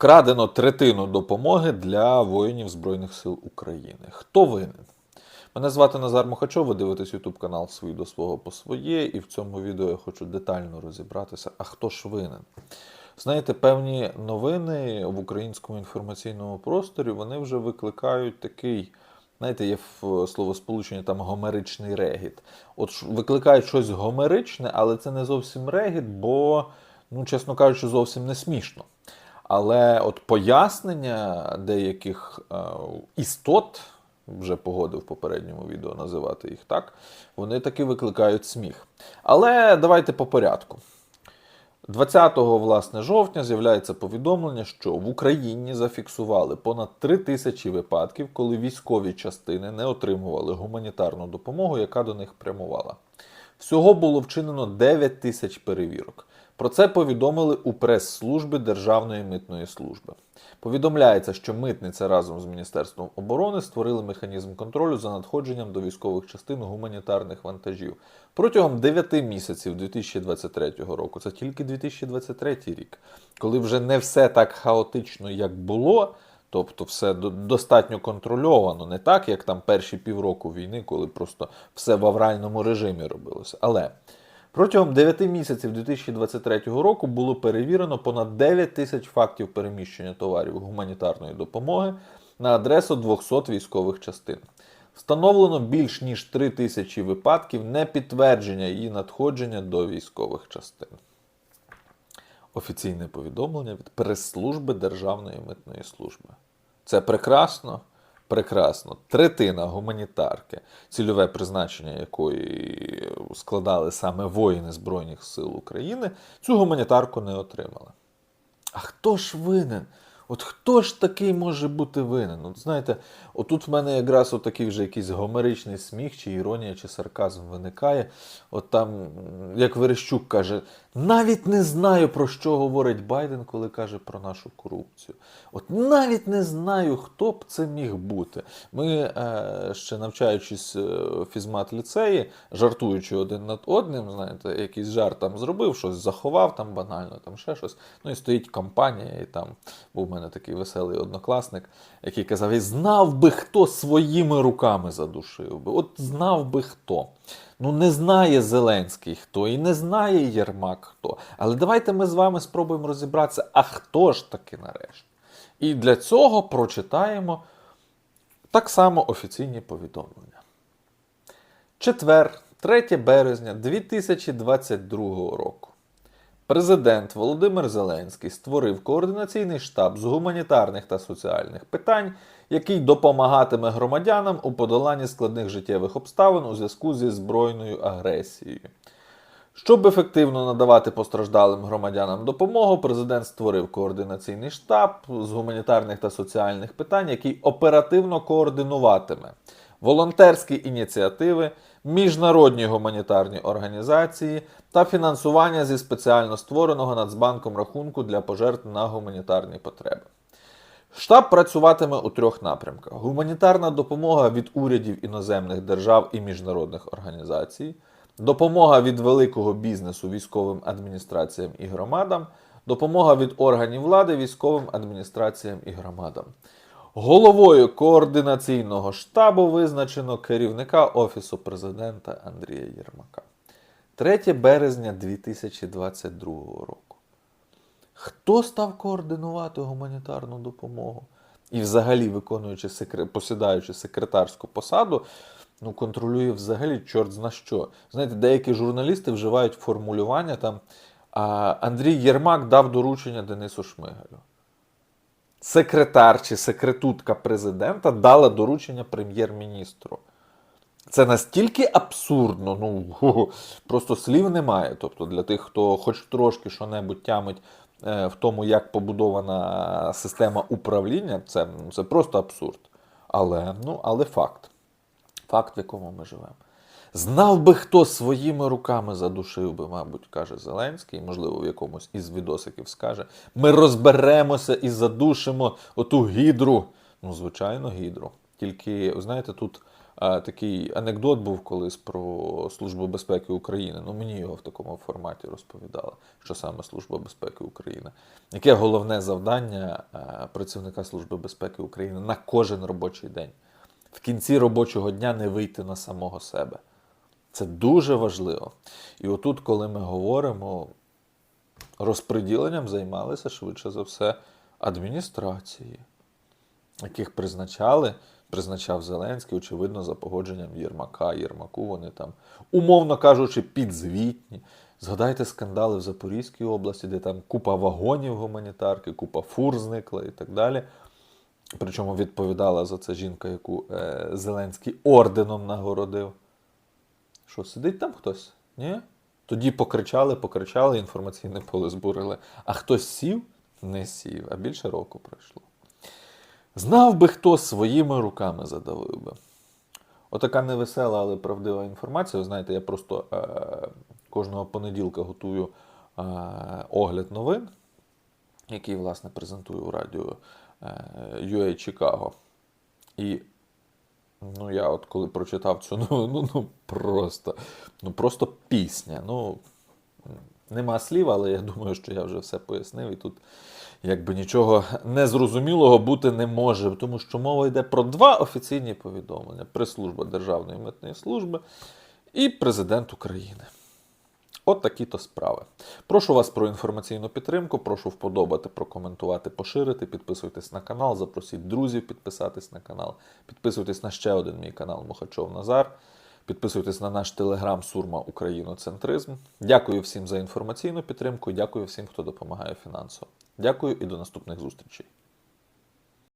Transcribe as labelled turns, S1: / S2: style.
S1: Вкрадено третину допомоги для воїнів Збройних сил України. Хто винен? Мене звати Назар Мухачов, ви дивитесь YouTube канал «Свій до свого по своє, і в цьому відео я хочу детально розібратися, а хто ж винен. Знаєте, певні новини в українському інформаційному просторі вони вже викликають такий, знаєте, є в словосполученні там гомеричний регіт. От викликають щось гомеричне, але це не зовсім регіт, бо, ну, чесно кажучи, зовсім не смішно. Але от пояснення деяких е, істот, вже погодив в попередньому відео називати їх так, вони таки викликають сміх. Але давайте по порядку. 20 власне, жовтня з'являється повідомлення, що в Україні зафіксували понад 3 тисячі випадків, коли військові частини не отримували гуманітарну допомогу, яка до них прямувала. Всього було вчинено 9 тисяч перевірок. Про це повідомили у прес-службі Державної митної служби. Повідомляється, що митниця разом з Міністерством оборони створили механізм контролю за надходженням до військових частин гуманітарних вантажів. Протягом 9 місяців 2023 року, це тільки 2023 рік, коли вже не все так хаотично, як було, тобто все достатньо контрольовано, не так, як там перші півроку війни, коли просто все в авральному режимі робилося. Але Протягом 9 місяців 2023 року було перевірено понад 9 тисяч фактів переміщення товарів гуманітарної допомоги на адресу 200 військових частин. Встановлено більш ніж 3 тисячі випадків непідтвердження її надходження до військових частин. Офіційне повідомлення від прес-служби Державної митної служби. Це прекрасно. Прекрасно. Третина гуманітарки, цільове призначення якої складали саме воїни Збройних сил України, цю гуманітарку не отримали. А хто ж винен? От хто ж такий може бути винен? От знаєте, отут в мене якраз отакий вже якийсь гомеричний сміх, чи іронія, чи сарказм виникає. От там, як Верещук каже, навіть не знаю, про що говорить Байден, коли каже про нашу корупцію. От навіть не знаю, хто б це міг бути. Ми, е, ще навчаючись е, в фізмат ліцеї, жартуючи один над одним, знаєте, якийсь жарт там зробив, щось заховав там банально, там ще щось. Ну і стоїть компанія, і там був у мене такий веселий однокласник, який казав: знав би, хто своїми руками задушив би. От знав би хто. Ну, не знає Зеленський хто і не знає Єрмак хто. Але давайте ми з вами спробуємо розібратися, а хто ж таки нарешті. І для цього прочитаємо так само офіційні повідомлення. Четвер, 3 березня 2022 року. Президент Володимир Зеленський створив координаційний штаб з гуманітарних та соціальних питань, який допомагатиме громадянам у подоланні складних життєвих обставин у зв'язку зі збройною агресією. Щоб ефективно надавати постраждалим громадянам допомогу, президент створив координаційний штаб з гуманітарних та соціальних питань, який оперативно координуватиме волонтерські ініціативи, міжнародні гуманітарні організації та фінансування зі спеціально створеного Нацбанком рахунку для пожертв на гуманітарні потреби. Штаб працюватиме у трьох напрямках: гуманітарна допомога від урядів іноземних держав і міжнародних організацій, допомога від великого бізнесу військовим адміністраціям і громадам, допомога від органів влади військовим адміністраціям і громадам. Головою координаційного штабу визначено керівника Офісу президента Андрія Єрмака. 3 березня 2022 року. Хто став координувати гуманітарну допомогу? І взагалі, виконуючи секре... посідаючи секретарську посаду, ну, контролює взагалі чорт зна що. Знаєте, деякі журналісти вживають формулювання там Андрій Єрмак дав доручення Денису Шмигалю. Секретар чи секретутка президента дала доручення прем'єр-міністру. Це настільки абсурдно, ну просто слів немає. Тобто для тих, хто хоч трошки що-небудь тямить е, в тому, як побудована система управління, це, це просто абсурд. Але, ну, але факт. Факт, в якому ми живемо. Знав би, хто своїми руками задушив би, мабуть, каже Зеленський, можливо, в якомусь із відосиків скаже. Ми розберемося і задушимо оту гідру. Ну, звичайно, гідру. Тільки, знаєте, тут А, такий анекдот був колись про Службу безпеки України. Ну, мені його в такому форматі розповідали, що саме Служба безпеки України. Яке головне завдання е, працівника Служби безпеки України на кожен робочий день? В кінці робочого дня не вийти на самого себе. Це дуже важливо. І отут, коли ми говоримо, розподіленням займалися швидше за все адміністрації, яких призначали, призначав Зеленський, очевидно, за погодженням Єрмака. Єрмаку вони там, умовно кажучи, підзвітні. Згадайте скандали в Запорізькій області, де там купа вагонів гуманітарки, купа фур зникла і так далі. Причому відповідала за це жінка, яку е, Зеленський орденом нагородив. Що, сидить там хтось? Ні? Тоді покричали, покричали, інформаційне поле збурили. А хтось сів? Не сів, а більше року пройшло. Знав би хто своїми руками задавив би. Отака невесела, але правдива інформація. Ви знаєте, я просто е, кожного понеділка готую е, огляд новин, який, власне, презентую у радіо е, UA Чикаго. І Ну, я от коли прочитав цю новину, ну просто, ну просто пісня. Ну, нема слів, але я думаю, що я вже все пояснив, і тут якби нічого незрозумілого бути не може, тому що мова йде про два офіційні повідомлення: Прес-служба Державної митної служби і президент України. От такі то справи. Прошу вас про інформаційну підтримку, прошу вподобати, прокоментувати, поширити. Підписуйтесь на канал, запросіть друзів підписатись на канал. Підписуйтесь на ще один мій канал Мухачов Назар. Підписуйтесь на наш телеграм Сурма Україноцентризм. Дякую всім за інформаційну підтримку. Дякую всім, хто допомагає фінансово. Дякую і до наступних зустрічей.